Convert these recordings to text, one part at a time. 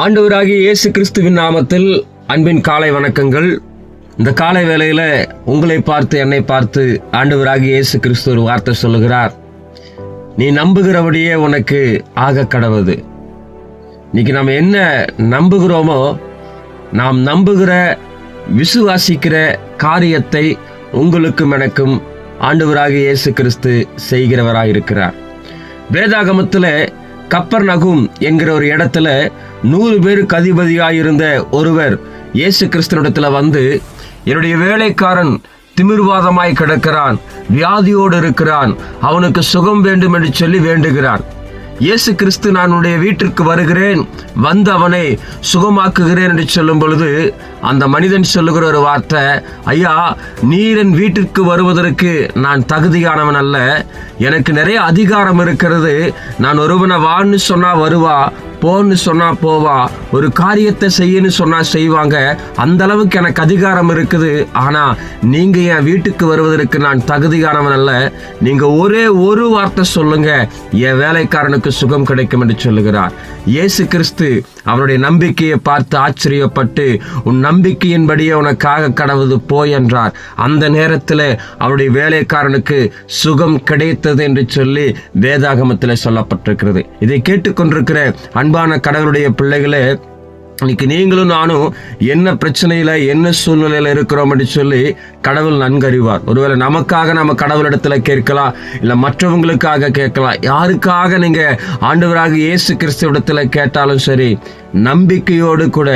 ஆண்டவராகிய இயேசு கிறிஸ்துவின் நாமத்தில் அன்பின் காலை வணக்கங்கள். இந்த காலை வேளையில உங்களை பார்த்து என்னை பார்த்து ஆண்டவராகிய இயேசு கிறிஸ்து ஒரு வார்த்தை சொல்லுகிறார். நீ நம்புகிறபடியே உனக்கு ஆக கடவுது. இன்னைக்கு நம்ம என்ன நம்புகிறோமோ நாம் நம்புகிற விசுவாசிக்கிற காரியத்தை உங்களுக்கும் எனக்கும் ஆண்டவராக இயேசு கிறிஸ்து செய்கிறவராக இருக்கிறார் வேதாகமத்தில் கப்பர் நகும் என்கிற ஒரு இடத்துல நூறு பேருக்கு அதிபதியாயிருந்த ஒருவர் இயேசு கிறிஸ்தனிடத்துல வந்து என்னுடைய வேலைக்காரன் திமிர்வாதமாய் கிடக்கிறான் வியாதியோடு இருக்கிறான் அவனுக்கு சுகம் வேண்டும் என்று சொல்லி வேண்டுகிறான் இயேசு கிறிஸ்து நான் உன்னுடைய வீட்டிற்கு வருகிறேன் வந்து அவனை சுகமாக்குகிறேன் என்று சொல்லும் பொழுது அந்த மனிதன் சொல்லுகிற ஒரு வார்த்தை ஐயா நீர் என் வீட்டிற்கு வருவதற்கு நான் தகுதியானவன் அல்ல. எனக்கு நிறைய அதிகாரம் இருக்கிறது. நான் ஒருவனை வான்னு சொன்னா வருவா போன்னு சொன்னா போவா ஒரு காரியத்தை செய்யன்னு சொன்னா செய்வாங்க. அந்த அளவுக்கு எனக்கு அதிகாரம் இருக்குது. ஆனா நீங்க என் வீட்டுக்கு வருவதற்கு நான் தகுதியானவன் அல்ல. நீங்க ஒரே ஒரு வார்த்தை சொல்லுங்க என் வேலைக்காரனுக்கு சுகம் கிடைக்கும் என்று சொல்லுகிறார். இயேசு கிறிஸ்து அவருடைய நம்பிக்கையை பார்த்து ஆச்சரியப்பட்டு உன் நம்பிக்கையின்படியே உனக்காக கடவுது போய் என்றார். அந்த நேரத்தில் அவருடைய வேலைக்காரனுக்கு சுகம் கிடைத்தது என்று சொல்லி வேதாகமத்தில் சொல்லப்பட்டிருக்கிறது. இதை கேட்டுக்கொண்டிருக்கிற அன்பான கடவுளுடைய பிள்ளைகளே இன்னைக்கு நீங்களும் நானும் என்ன பிரச்சனையில என்ன சூழ்நிலையில இருக்கிறோம் அப்படின்னு சொல்லி கடவுள் நன்கறிவார். ஒருவேளை நமக்காக நம்ம கடவுளிடத்துல கேட்கலாம் இல்ல மற்றவங்களுக்காக கேட்கலாம். யாருக்காக நீங்க ஆண்டவராக இயேசு கிறிஸ்துவிடத்துல கேட்டாலும் சரி நம்பிக்கையோடு கூட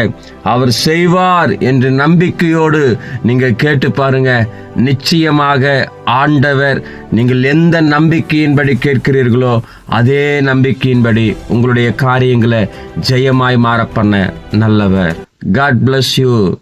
அவர் செய்வார் என்று நம்பிக்கையோடு நீங்க கேட்டு பாருங்க. நிச்சயமாக ஆண்டவர் நீங்கள் எந்த நம்பிக்கையின்படி கேட்கிறீர்களோ அதே நம்பிக்கையின்படி உங்களுடைய காரியங்களை ஜெயமாய் மாற பண்ண நல்லவர். God bless you